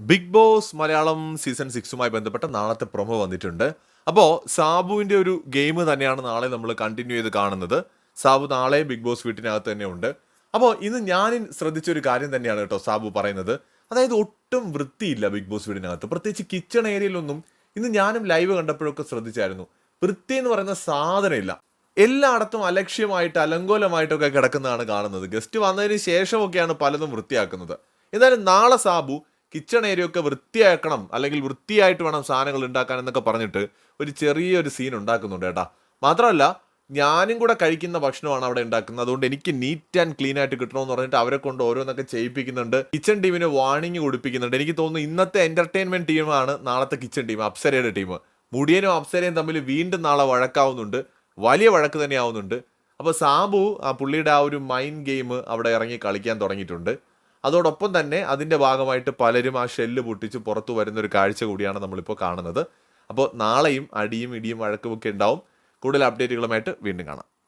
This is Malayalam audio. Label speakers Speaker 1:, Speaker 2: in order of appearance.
Speaker 1: ബിഗ് ബോസ് മലയാളം സീസൺ സിക്സുമായി ബന്ധപ്പെട്ട നാളത്തെ പ്രൊമോ വന്നിട്ടുണ്ട്. അപ്പോൾ സാബുവിന്റെ ഒരു ഗെയിം തന്നെയാണ് നാളെ നമ്മൾ കണ്ടിന്യൂ ചെയ്ത് കാണുന്നത്. സാബു നാളെ ബിഗ് ബോസ് വീട്ടിനകത്ത് തന്നെ ഉണ്ട്. അപ്പോൾ ഇന്ന് ഞാൻ ശ്രദ്ധിച്ച ഒരു കാര്യം തന്നെയാണ് കേട്ടോ സാബു പറയുന്നത്. അതായത് ഒട്ടും വൃത്തിയില്ല ബിഗ് ബോസ് വീടിനകത്ത്. പ്രത്യേകിച്ച് കിച്ചൺ ഏരിയയിലൊന്നും ഇന്ന് ഞാനും ലൈവ് കണ്ടപ്പോഴൊക്കെ ശ്രദ്ധിച്ചായിരുന്നു. വൃത്തി എന്ന് പറയുന്ന സാധനമില്ല. എല്ലായിടത്തും അലക്ഷ്യമായിട്ട് അലങ്കോലമായിട്ടൊക്കെ കിടക്കുന്നതാണ് കാണുന്നത്. ഗസ്റ്റ് വന്നതിന് ശേഷമൊക്കെയാണ് പലതും വൃത്തിയാക്കുന്നത്. എന്നാലും നാളെ സാബു കിച്ചൺ ഏരിയ ഒക്കെ വൃത്തിയാക്കണം അല്ലെങ്കിൽ വൃത്തിയായിട്ട് വേണം സാധനങ്ങൾ ഉണ്ടാക്കാൻ എന്നൊക്കെ പറഞ്ഞിട്ട് ഒരു ചെറിയൊരു സീൻ ഉണ്ടാക്കുന്നുണ്ട് കേട്ടാ മാത്രമല്ല ഞാനും കൂടെ കഴിക്കുന്ന ഭക്ഷണമാണ് അവിടെ ഉണ്ടാക്കുന്നത്. അതുകൊണ്ട് എനിക്ക് നീറ്റ് ആൻഡ് ക്ലീൻ ആയിട്ട് കിട്ടണമെന്ന് പറഞ്ഞിട്ട് അവരെ കൊണ്ട് ഓരോന്നൊക്കെ ചെയ്യിപ്പിക്കുന്നുണ്ട്. കിച്ചൺ ടീമിന് വാണിംഗ് കൊടുപ്പിക്കുന്നുണ്ട്. എനിക്ക് തോന്നുന്നു ഇന്നത്തെ എന്റർടൈൻമെന്റ് ടീമാണ് നാളത്തെ കിച്ചൺ ടീം അപ്സരയുടെ ടീം മുടിയനും അപ്സരയും തമ്മിൽ വീണ്ടും നാളെ വഴക്കാവുന്നുണ്ട്. വലിയ വഴക്ക് തന്നെ ആവുന്നുണ്ട് അപ്പോൾ സാബു ആ പുള്ളിയുടെ ആ ഒരു മൈൻഡ് ഗെയിം അവിടെ ഇറങ്ങി കളിക്കാൻ തുടങ്ങിയിട്ടുണ്ട്. അതോടൊപ്പം തന്നെ അതിന്റെ ഭാഗമായിട്ട് പലരും ആ ഷെല്ല് പൊട്ടിച്ച് പുറത്തു വരുന്ന ഒരു കാഴ്ച കൂടിയാണ് നമ്മളിപ്പോൾ കാണുന്നത്. അപ്പോൾ നാളെയും അടിയും ഇടിയും വഴക്കുമൊക്കെ ഉണ്ടാവും. കൂടുതൽ അപ്ഡേറ്റുകളുമായിട്ട് വീണ്ടും കാണാം.